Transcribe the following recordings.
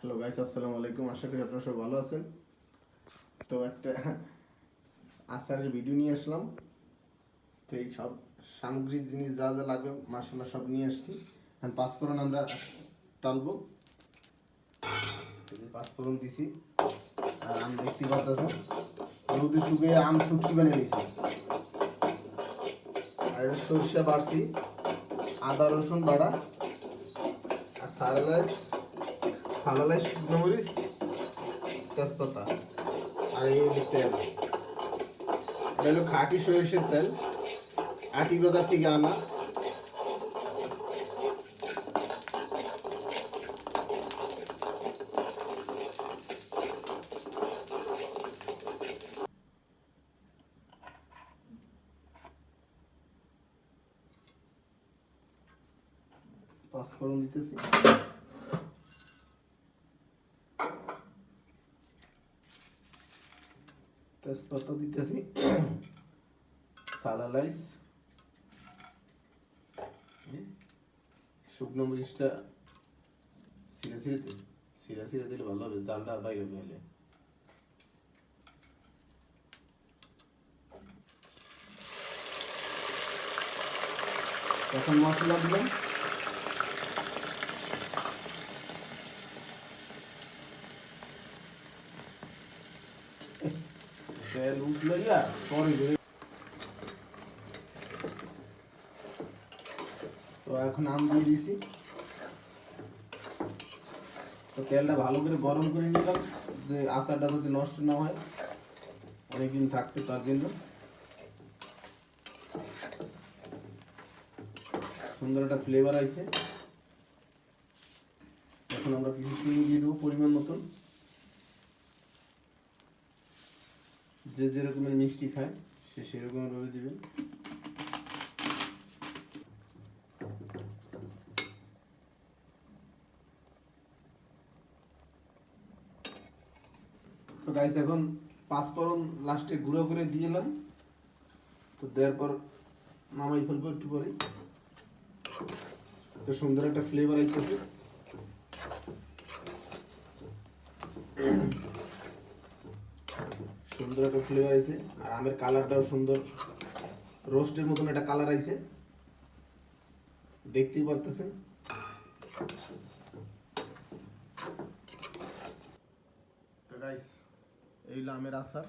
Hello guys আসসালামু আলাইকুম। আশা করি আপনারা সব ভালো আছেন। তো একটা আচারের ভিডিও নিয়ে আসলাম। তো এই সব সামগ্রিক জিনিস যা যা লাগবে মাসাল্লাহ সব নিয়ে আসছি। এখন পাঁচফোড়ন আমরা টালবো পাঁচফোড়ন দিছি। আর আম দেখছি পাতাছে রোদে শুকিয়ে আম শুটকি বানিয়ে নিয়েছি। আর সরষে বাড়ছি আদা রসুন বাড়া আর সারালাই সালালাই শুকনো মরিচ, তেজপাতা, আর এই হলো তেল। এটা হলো খাঁটি সরিষের তেল, আটি বাজার থেকে আনা। পাঁচফোড়ন দিতেছি। তেজপাতা দিতেছি। সালালাইস। শুকনো মরিচটা ছিঁড়ে ছিঁড়ে দিই। ছিঁড়ে ছিঁড়ে দিলে ভালো হবে, জালটা বাইরে ফেলে এখন মশলা দিলাম। তেল উঠলে যা পরে তো এখন আম দিয়ে দিয়েছি। তো তেলটা ভালো করে গরম করে নিলাম, যে আচারটা যাতে নষ্ট না হয়, অনেকদিন থাকতে তার জন্য। সুন্দর একটা ফ্লেভার আছে এখন আমরা কিছু চিনি দিয়ে দেবো পরিমাণ মতন। যে যেরকমের মিষ্টি খায়, সে সেরকমের ভাবে দিবেন। তো গাইস এখন পাঁচফোড়ন লাস্টে গুঁড়ো করে দিয়ে এলাম। তো দেওয়ার পর নামাই ফেলব একটু পরে তো সুন্দর একটা ফ্লেভার আইতেছে। সুন্দর একটা ফ্লেভার আছে আর আমের কালারটাও সুন্দর। রোস্টের মতন একটা কালার আছে দেখতেই পারতেছেন। তো এই হলো আমের আচার।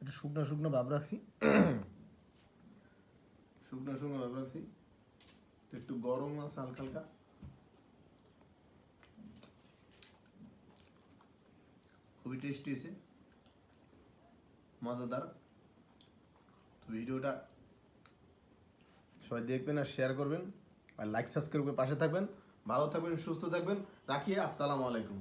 একটু শুকনো শুকনো ভাব রাখছি। শুকনো শুকনো ভাব রাখছি। তো একটু গরম আছে হালকা হালকা। খুবই টেস্টি হয়েছে। মজাদার। তো ভিডিওটা সবাই দেখবেন আর শেয়ার করবেন। আর লাইক সাবস্ক্রাইব করে পাশে থাকবেন। ভালো থাকবেন, সুস্থ থাকবেন। রাখি, আসসালামু আলাইকুম।